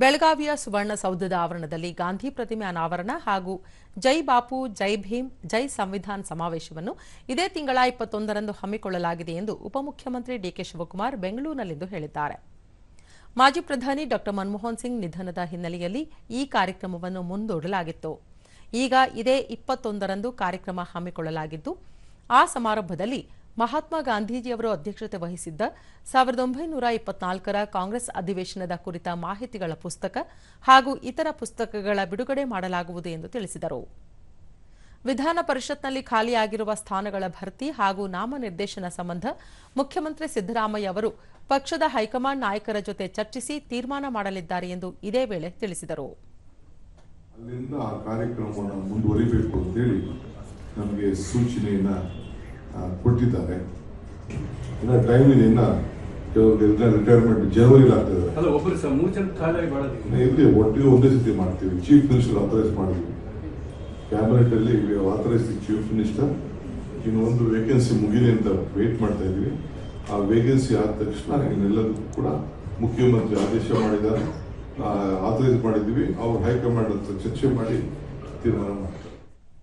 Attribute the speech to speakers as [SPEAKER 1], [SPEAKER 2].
[SPEAKER 1] ಬೆಳಗಾವಿಯ ಸುವರ್ಣಸೌಧದ ಆವರಣದಲ್ಲಿ ಗಾಂಧಿ ಪ್ರತಿಮೆ ಅನಾವರಣ ಹಾಗೂ ಜೈ ಬಾಪು, ಜೈ ಭೀಮ್, ಜೈ ಸಂವಿಧಾನ್ ಸಮಾವೇಶವನ್ನು ಇದೇ ತಿಂಗಳ ಇಪ್ಪತ್ತೊಂದರಂದು ಹಮ್ಮಿಕೊಳ್ಳಲಾಗಿದೆ ಎಂದು ಉಪಮುಖ್ಯಮಂತ್ರಿ ಡಿಕೆ ಶಿವಕುಮಾರ್ ಬೆಂಗಳೂರಿನಲ್ಲಿಂದು ಹೇಳಿದ್ದಾರೆ. ಮಾಜಿ ಪ್ರಧಾನಿ ಡಾ. ಮನಮೋಹನ್ ಸಿಂಗ್ ನಿಧನದ ಹಿನ್ನೆಲೆಯಲ್ಲಿ ಈ ಕಾರ್ಯಕ್ರಮವನ್ನು ಮುಂದೂಡಲಾಗಿತ್ತು. ಈಗ ಇದೇ ಇಪ್ಪತ್ತೊಂದರಂದು ಕಾರ್ಯಕ್ರಮ ಹಮ್ಮಿಕೊಳ್ಳಲಾಗಿದ್ದು, ಆ ಸಮಾರಂಭದಲ್ಲಿ ಮಹಾತ್ಮ ಗಾಂಧೀಜಿಯವರು ಅಧ್ಯಕ್ಷತೆ ವಹಿಸಿದ್ದ ಸಾವಿರದ ಒಂಬೈನೂರ ಇಪ್ಪತ್ನಾಲ್ಕರ ಕಾಂಗ್ರೆಸ್ ಅಧಿವೇಶನದ ಕುರಿತ ಮಾಹಿತಿಗಳ ಪುಸ್ತಕ ಹಾಗೂ ಇತರ ಪುಸ್ತಕಗಳ ಬಿಡುಗಡೆ ಮಾಡಲಾಗುವುದು ಎಂದು ತಿಳಿಸಿದರು. ವಿಧಾನ ಪರಿಷತ್ನಲ್ಲಿ ಖಾಲಿಯಾಗಿರುವ ಸ್ಥಾನಗಳ ಭರ್ತಿ ಹಾಗೂ ನಾಮನಿರ್ದೇಶನ ಸಂಬಂಧ ಮುಖ್ಯಮಂತ್ರಿ ಸಿದ್ದರಾಮಯ್ಯ ಅವರು ಪಕ್ಷದ ಹೈಕಮಾಂಡ್ ನಾಯಕರ ಜೊತೆ ಚರ್ಚಿಸಿ ತೀರ್ಮಾನ ಮಾಡಲಿದ್ದಾರೆ ಎಂದು ಇದೇ ವೇಳೆ ತಿಳಿಸಿದರು.
[SPEAKER 2] ಅಲ್ಲಿಂದ ಕಾರ್ಯಕ್ರಮವನ್ನು ಮುಂದುವರಿಬೇಕು ನಮಗೆ ಸೂಚನೆಯನ್ನ ಕೊಟ್ಟಿದ್ದಾರೆ ಇನ್ನು ಟೈಮ್ ಇದೆ ಇನ್ನ ರಿಟೈರ್ಮೆಂಟ್ ಜನವರಿ ಆಗ್ತದೆ ಇಲ್ಲಿ ಒಟ್ಟಿಗೆ ಒಂದೇ ಸತಿ ಮಾಡ್ತೀವಿ. ಚೀಫ್ ಮಿನಿಸ್ಟರ್ ಆಥರೈಸ್ ಮಾಡಿದ್ವಿ. ಕ್ಯಾಬಿನೆಟ್ ಅಲ್ಲಿ ಆಥರೈಸ್ ಚೀಫ್ ಮಿನಿಸ್ಟರ್ ಇನ್ನೊಂದು ಒಂದು ವೇಕೆನ್ಸಿ ಮುಗಿದೆ ಅಂತ ವೇಟ್ ಮಾಡ್ತಾ ಇದ್ವಿ ಆ ವೇಕೆನ್ಸಿ ಆದ ತಕ್ಷಣ ಇನ್ನೆಲ್ಲದಕ್ಕೂ ಕೂಡ ಮುಖ್ಯಮಂತ್ರಿ ಆದೇಶ ಮಾಡಿದ್ದಾರೆ. ಆಥರೈಸ್ ಮಾಡಿದ್ವಿ ಅವ್ರು ಹೈಕಮಾಂಡ್ ಹತ್ರ ಚರ್ಚೆ ಮಾಡಿ ತೀರ್ಮಾನ ಮಾಡ್ತಾರೆ.